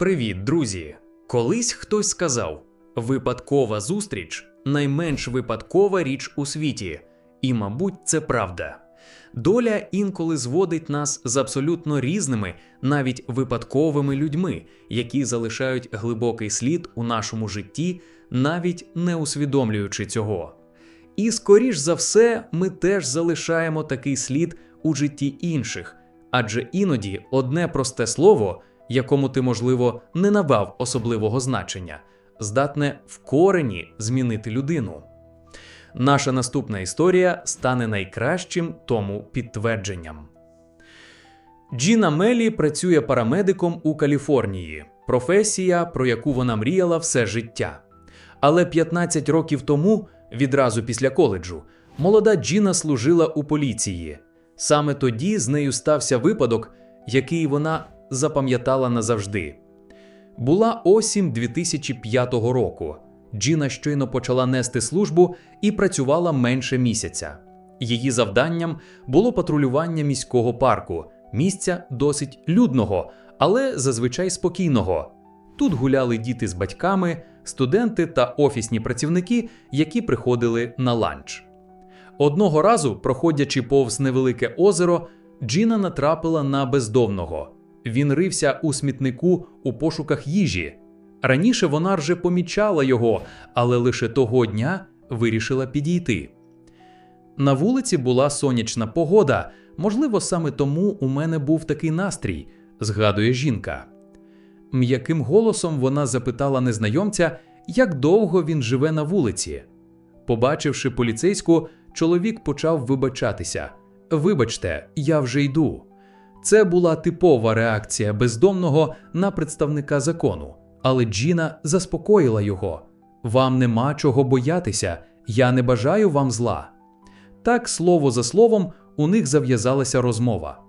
Привіт, друзі! Колись хтось сказав: випадкова зустріч найменш випадкова річ у світі, і, мабуть, це правда. Доля інколи зводить нас з абсолютно різними, навіть випадковими людьми, які залишають глибокий слід у нашому житті, навіть не усвідомлюючи цього. І скоріш за все, ми теж залишаємо такий слід у житті інших, адже іноді одне просте слово, якому ти, можливо, не надав особливого значення, здатне в корені змінити людину. Наша наступна історія стане найкращим тому підтвердженням. Джіна Мелі працює парамедиком у Каліфорнії, професія, про яку вона мріяла все життя. Але 15 років тому, відразу після коледжу, молода Джіна служила у поліції. Саме тоді з нею стався випадок, який вона запам'ятала назавжди. Була осінь 2005 року. Джіна щойно почала нести службу і працювала менше місяця. Її завданням було патрулювання міського парку, місця досить людного, але зазвичай спокійного. Тут гуляли діти з батьками, студенти та офісні працівники, які приходили на ланч. Одного разу, проходячи повз невелике озеро, Джіна натрапила на бездомного. Він рився у смітнику у пошуках їжі. Раніше вона вже помічала його, але лише того дня вирішила підійти. На вулиці була сонячна погода, можливо, саме тому у мене був такий настрій, згадує жінка. М'яким голосом вона запитала незнайомця, як довго він живе на вулиці. Побачивши поліцейську, чоловік почав вибачатися: Вибачте, я вже йду. Це була типова реакція бездомного на представника закону, але Джіна заспокоїла його: Вам нема чого боятися, я не бажаю вам зла. Так, слово за словом, у них зав'язалася розмова.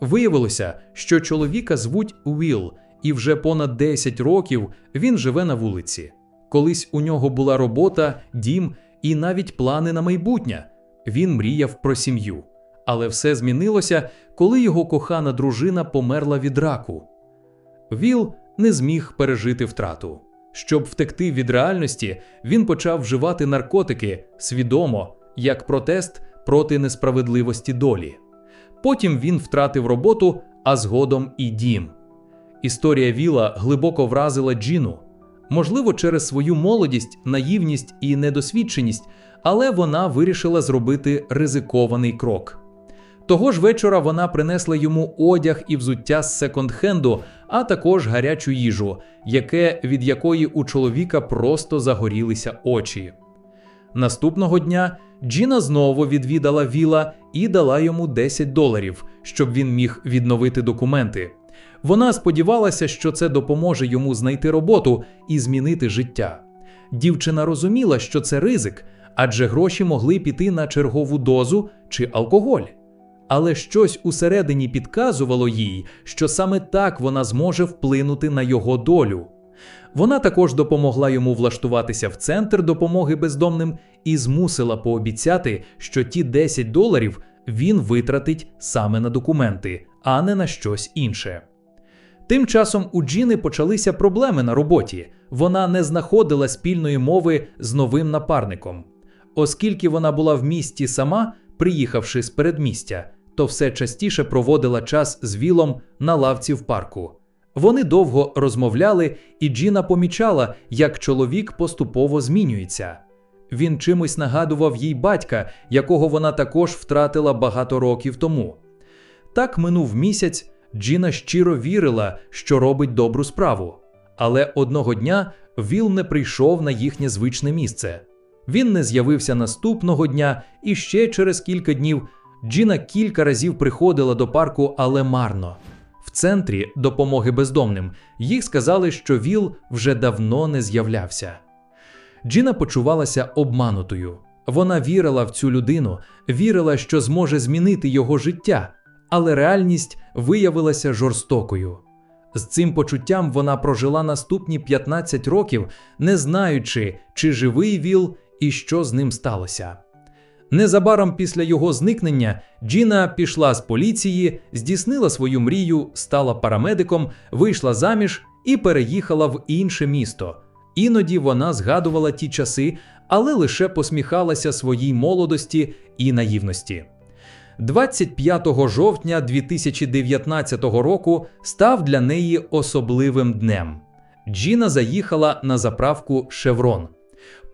Виявилося, що чоловіка звуть Уіл, і вже понад 10 років він живе на вулиці. Колись у нього була робота, дім і навіть плани на майбутнє. Він мріяв про сім'ю. Але все змінилося, коли його кохана дружина померла від раку. Віл не зміг пережити втрату. Щоб втекти від реальності, він почав вживати наркотики свідомо як протест проти несправедливості долі. Потім він втратив роботу, а згодом і дім. Історія Віла глибоко вразила Джіну, можливо, через свою молодість, наївність і недосвідченість, але вона вирішила зробити ризикований крок. Того ж вечора вона принесла йому одяг і взуття з секонд-хенду, а також гарячу їжу, яке, від якої у чоловіка просто загорілися очі. Наступного дня Джіна знову відвідала Віла і дала йому 10 доларів, щоб він міг відновити документи. Вона сподівалася, що це допоможе йому знайти роботу і змінити життя. Дівчина розуміла, що це ризик, адже гроші могли піти на чергову дозу чи алкоголь. Але щось усередині підказувало їй, що саме так вона зможе вплинути на його долю. Вона також допомогла йому влаштуватися в центр допомоги бездомним і змусила пообіцяти, що ті 10 доларів він витратить саме на документи, а не на щось інше. Тим часом у Джіни почалися проблеми на роботі. Вона не знаходила спільної мови з новим напарником. Оскільки вона була в місті сама, приїхавши з передмістя, то все частіше проводила час з Вілом на лавці в парку. Вони довго розмовляли, і Джіна помічала, як чоловік поступово змінюється. Він чимось нагадував їй батька, якого вона також втратила багато років тому. Так минув місяць, Джіна щиро вірила, що робить добру справу. Але одного дня Віл не прийшов на їхнє звичне місце. Він не з'явився наступного дня, і ще через кілька днів Джіна кілька разів приходила до парку, але марно. В центрі допомоги бездомним їх сказали, що Віл вже давно не з'являвся. Джіна почувалася обманутою. Вона вірила в цю людину, вірила, що зможе змінити його життя, але реальність виявилася жорстокою. З цим почуттям вона прожила наступні 15 років, не знаючи, чи живий Віл і що з ним сталося. Незабаром після його зникнення Джіна пішла з поліції, здійснила свою мрію, стала парамедиком, вийшла заміж і переїхала в інше місто. Іноді вона згадувала ті часи, але лише посміхалася своїй молодості і наївності. 25 жовтня 2019 року став для неї особливим днем. Джіна заїхала на заправку Шеврон.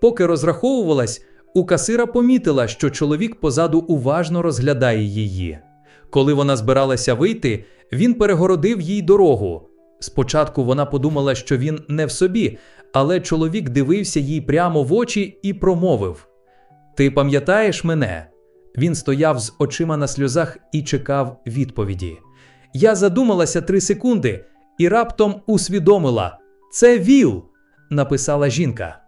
Поки розраховувалась, у касира помітила, що чоловік позаду уважно розглядає її. Коли вона збиралася вийти, він перегородив їй дорогу. Спочатку вона подумала, що він не в собі, але чоловік дивився їй прямо в очі і промовив: Ти пам'ятаєш мене? Він стояв з очима на сльозах і чекав відповіді. Я задумалася три секунди і раптом усвідомила: це ВІЛ, написала жінка.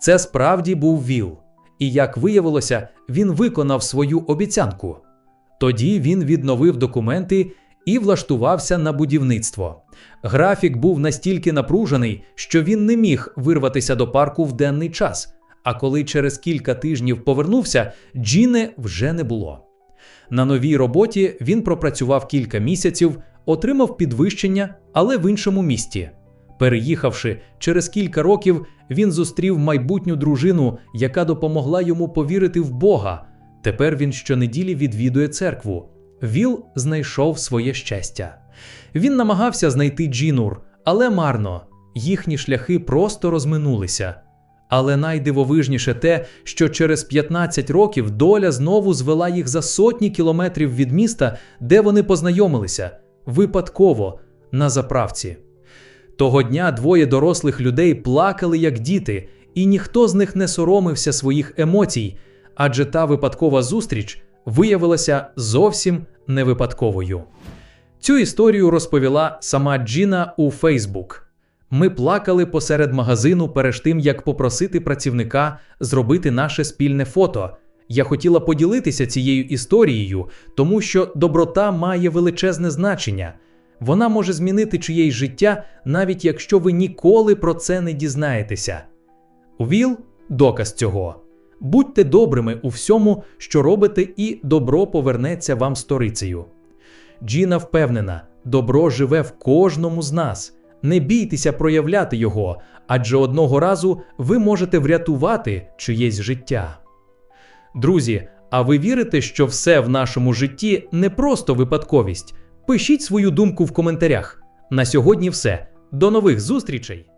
Це справді був ВІЛ, і як виявилося, він виконав свою обіцянку. Тоді він відновив документи і влаштувався на будівництво. Графік був настільки напружений, що він не міг вирватися до парку в денний час. А коли через кілька тижнів повернувся, Джіни вже не було. На новій роботі він пропрацював кілька місяців, отримав підвищення, але в іншому місті. Переїхавши через кілька років, він зустрів майбутню дружину, яка допомогла йому повірити в Бога. Тепер він щонеділі відвідує церкву. Віл знайшов своє щастя. Він намагався знайти Джінур, але марно. Їхні шляхи просто розминулися. Але найдивовижніше те, що через 15 років доля знову звела їх за сотні кілометрів від міста, де вони познайомилися, випадково на заправці. Того дня двоє дорослих людей плакали як діти, і ніхто з них не соромився своїх емоцій, адже та випадкова зустріч виявилася зовсім не випадковою. Цю історію розповіла сама Джіна у Фейсбук. Ми плакали посеред магазину перед тим, як попросити працівника зробити наше спільне фото. Я хотіла поділитися цією історією, тому що доброта має величезне значення. Вона може змінити чиєсь життя, навіть якщо ви ніколи про це не дізнаєтеся. Віл доказ цього. Будьте добрими у всьому, що робите, і добро повернеться вам сторицею. Джіна впевнена, добро живе в кожному з нас. Не бійтеся проявляти його, адже одного разу ви можете врятувати чиєсь життя. Друзі, а ви вірите, що все в нашому житті не просто випадковість? Пишіть свою думку в коментарях. На сьогодні все. До нових зустрічей!